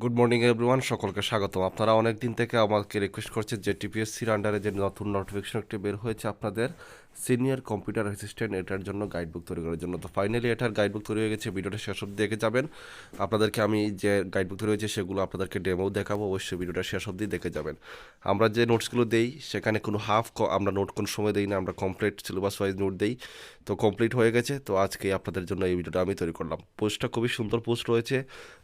Good morning everyone সকলকে স্বাগতম। আপনারা অনেক দিন থেকে আমাকে রিকোয়েস্ট করছেন যে টিপিএসসির আন্ডারে যে নতুন নোটিফিকেশন একটি বের হয়েছে আপনাদের। সিনিয়র কম্পিউটার অ্যাসিস্ট্যান্ট এটার জন্য গাইডবুক তৈরি করার জন্য। তো ফাইনালি এটার গাইডবুক তৈরি হয়ে গেছে, ভিডিওটা শেষ অব্দি দেখে যাবেন। আপনাদেরকে আমি যে গাইডবুক তৈরি হয়েছে সেগুলো আপনাদেরকে ডেমো দেখাবো, অবশ্যই ভিডিওটা শেষ অব্দি দেখে যাবেন। আমরা যে নোটসগুলো দেই, সেখানে কোনো হাফ আমরা নোট কোনো সময় দেই না, আমরা কমপ্লিট সিলেবাস ওয়াইজ নোট দেই। তো কমপ্লিট হয়ে গেছে, তো আজকে আপনাদের জন্য এই ভিডিওটা আমি তৈরি করলাম। পোস্টটা খুবই সুন্দর পোস্ট রয়েছে।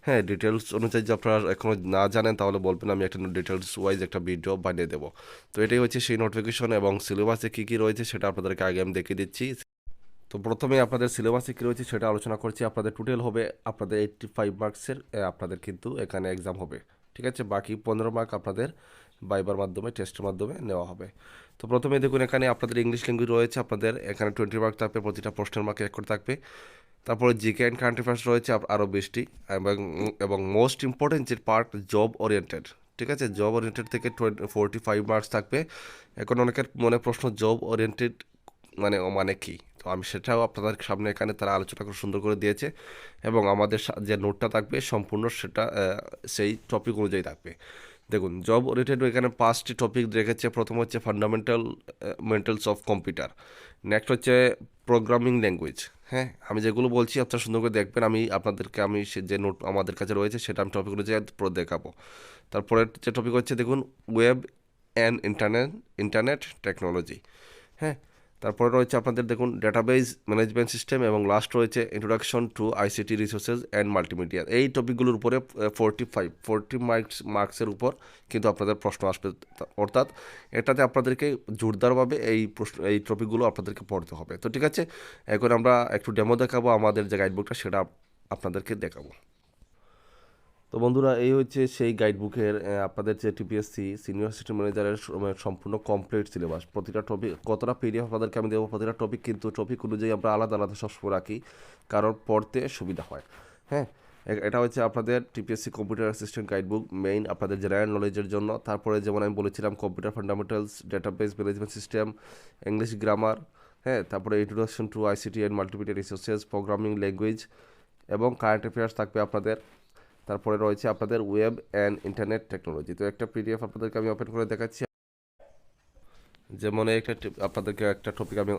হ্যাঁ ডিটেলস অনুযায়ী যে আপনারা এখনও না জানেন, তাহলে বলবেন, আমি একটা ডিটেলস ওয়াইজ একটা ভিডিও বানিয়ে দেবো। তো এটাই হচ্ছে সেই নোটিফিকেশন এবং সিলেবাসে কী কী রয়েছে সেটা আপনাদেরকে আগে আমি দেখিয়ে দিচ্ছি। তো প্রথমে আপনাদের সিলেবাসে কী রয়েছে সেটা আলোচনা করছি। আপনাদের টোটাল হবে আপনাদের এইট্টি ফাইভ মার্কসের আপনাদের কিন্তু এখানে এক্সাম হবে। ঠিক আছে? বাকি পনেরো মার্ক আপনাদের বাইবার মাধ্যমে টেস্টের মাধ্যমে নেওয়া হবে। তো প্রথমে দেখুন, এখানে আপনাদের ইংলিশ ল্যাঙ্গুয়েজ রয়েছে, আপনাদের এখানে টোয়েন্টি মার্ক থাকবে, প্রতিটা প্রশ্নের মার্কে এক করে থাকবে। তারপরে জিকে অ্যান্ড কারেন্ট অ্যাফেয়ার্স রয়েছে আরও বেশটি এবং এবং মোস্ট ইম্পর্টেন্ট যে পার্ট জব ওরিয়েন্টেড ঠিক আছে? জব ওরিয়েন্টেড থেকে টোয়েন্টি ফোরটি ফাইভ মার্কস থাকবে। এখন অনেকের মনে প্রশ্ন জব ওরিয়েন্টেড মানে ও মানে কী? তো আমি সেটাও আপনাদের সামনে এখানে তারা আলোচনা করে সুন্দর করে দিয়েছে এবং আমাদের যে নোটটা থাকবে সম্পূর্ণ সেটা সেই টপিক অনুযায়ী থাকবে। দেখুন জব ওরিয়েন্টেড এখানে পাঁচটি টপিক রেখেছে। প্রথম হচ্ছে fundamental mentals of computer next হচ্ছে প্রোগ্রামিং ল্যাঙ্গুয়েজ হ্যাঁ আমি যেগুলো বলছি আপনারা সুন্দর করে দেখবেন। আমি আপনাদেরকে, আমি সে যে নোট আমাদের কাছে রয়েছে সেটা আমি টপিক অনুযায়ী দেখাবো। তারপরে যে টপিক হচ্ছে, দেখুন web and internet internet technology হ্যাঁ তারপরে রয়েছে আপনাদের দেখুন ডাটাবেজ ম্যানেজমেন্ট সিস্টেম এবং লাস্ট রয়েছে introduction to ICT resources and multimedia এই টপিকগুলোর উপরে ফোরটি ফাইভ ফোরটি মার্কস মার্কসের উপর কিন্তু আপনাদের প্রশ্ন আসবে। অর্থাৎ এটাতে আপনাদেরকে জোরদারভাবে এই প্রশ্ন, এই টপিকগুলো আপনাদেরকে পড়তে হবে। তো ঠিক আছে, এখন আমরা একটু ডেমো দেখাবো আমাদের যে গাইডবুকটা সেটা আপনাদেরকে দেখাবো। তো বন্ধুরা, এই হচ্ছে সেই গাইডবুকের আপনাদের যে টিপিএসসি সিনিয়র সিস্টেম ম্যানেজারের সম্পূর্ণ কমপ্লিট সিলেবাস প্রতিটা টপিক কতটা পিডিএফ আপনাদেরকে আমি দেবো প্রতিটা টপিক কিন্তু টপিক অনুযায়ী আমরা আলাদা আলাদা সবসময় রাখি, কারণ পড়তে সুবিধা হয়। হ্যাঁ এটা হচ্ছে আপনাদের TPSC computer assistant guidebook main আপনাদের জেনারেল নলেজের জন্য। তারপরে যেমন আমি বলেছিলাম computer fundamentals database management system English grammar হ্যাঁ তারপরে introduction to ICT and multimedia resources programming language এবং কারেন্ট অ্যাফেয়ার্স থাকবে আপনাদের তারপরে রয়েছে আপনাদের ওয়েব অ্যান্ড ইন্টারনেট টেকনোলজি তো একটা পিডিএফ আপনাদেরকে আমি ওপেন করে দেখাচ্ছি। যেমন একটা আপনাদেরকে একটা টপিক আমি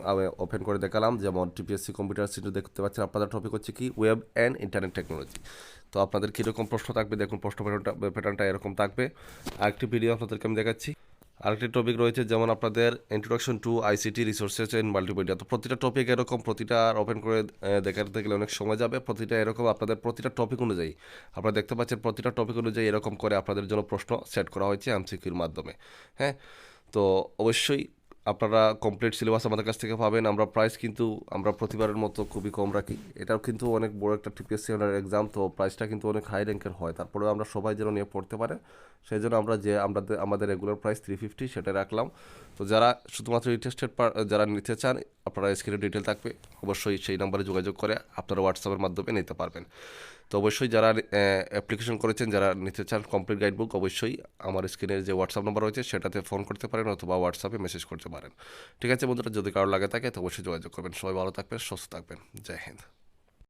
ওপেন করে দেখালাম। যেমন টিপিএসসি কম্পিউটার সিটি দেখতে পাচ্ছেন। আপনাদের টপিক হচ্ছে কি? ওয়েব অ্যান্ড ইন্টারনেট টেকনোলজি তো আপনাদের কীরকম প্রশ্ন থাকবে? দেখুন, প্রশ্ন প্যাটার্নটা প্যাটার্নটা এরকম থাকবে। আরেকটি ভিডিও আপনাদেরকে আমি দেখাচ্ছি। আরেকটি টপিক রয়েছে, যেমন আপনাদের introduction to ICT resources and multimedia তো প্রতিটা টপিক এরকম, প্রতিটা ওপেন করে দেখাতে গেলে অনেক সময় যাবে। প্রতিটা এরকম আপনাদের, প্রতিটা টপিক অনুযায়ী, আপনারা দেখতে পাচ্ছেন প্রতিটা টপিক অনুযায়ী এরকম করে আপনাদের জন্য প্রশ্ন সেট করা হয়েছে এমসিকিউর মাধ্যমে। হ্যাঁ? তো অবশ্যই আপনারা কমপ্লিট সিলেবাস আমাদের কাছ থেকে পাবেন। আমরা প্রাইস কিন্তু আমরা প্রতিবারের মতো খুবই কম রাখি। এটাও কিন্তু অনেক বড় একটা টিপিএসসি এক্সাম তো প্রাইসটা কিন্তু অনেক হাই র্যাঙ্কের হয়। তারপরেও আমরা সবাই যেন নিয়ে পড়তে পারে, সেই জন্য আমরা যে আমরা আমাদের রেগুলার প্রাইস থ্রি ফিফটি সেটা রাখলাম। তো যারা শুধুমাত্র ইন্টারেস্টেড যারা নিতে চান, আপনারা স্ক্রিনে ডিটেল থাকবে। অবশ্যই সেই নাম্বারে যোগাযোগ করে আপনারা হোয়াটসঅ্যাপের মাধ্যমে নিতে পারবেন। তো অবশ্যই যারা অ্যাপ্লিকেশন করেছেন, যারা নিতে চান কমপ্লিট গাইডবুক অবশ্যই আমার স্ক্রিনের যে হোয়াটসঅ্যাপ নাম্বার রয়েছে, সেটাতে ফোন করতে পারেন অথবা হোয়াটসঅ্যাপে মেসেজ করতে পারেন। ঠিক আছে বন্ধুরা, যদি কারও লাগে থাকে, তো অবশ্যই যোগাযোগ করবেন। সবাই ভালো থাকবেন, সুস্থ থাকবেন। জয় হিন্দ।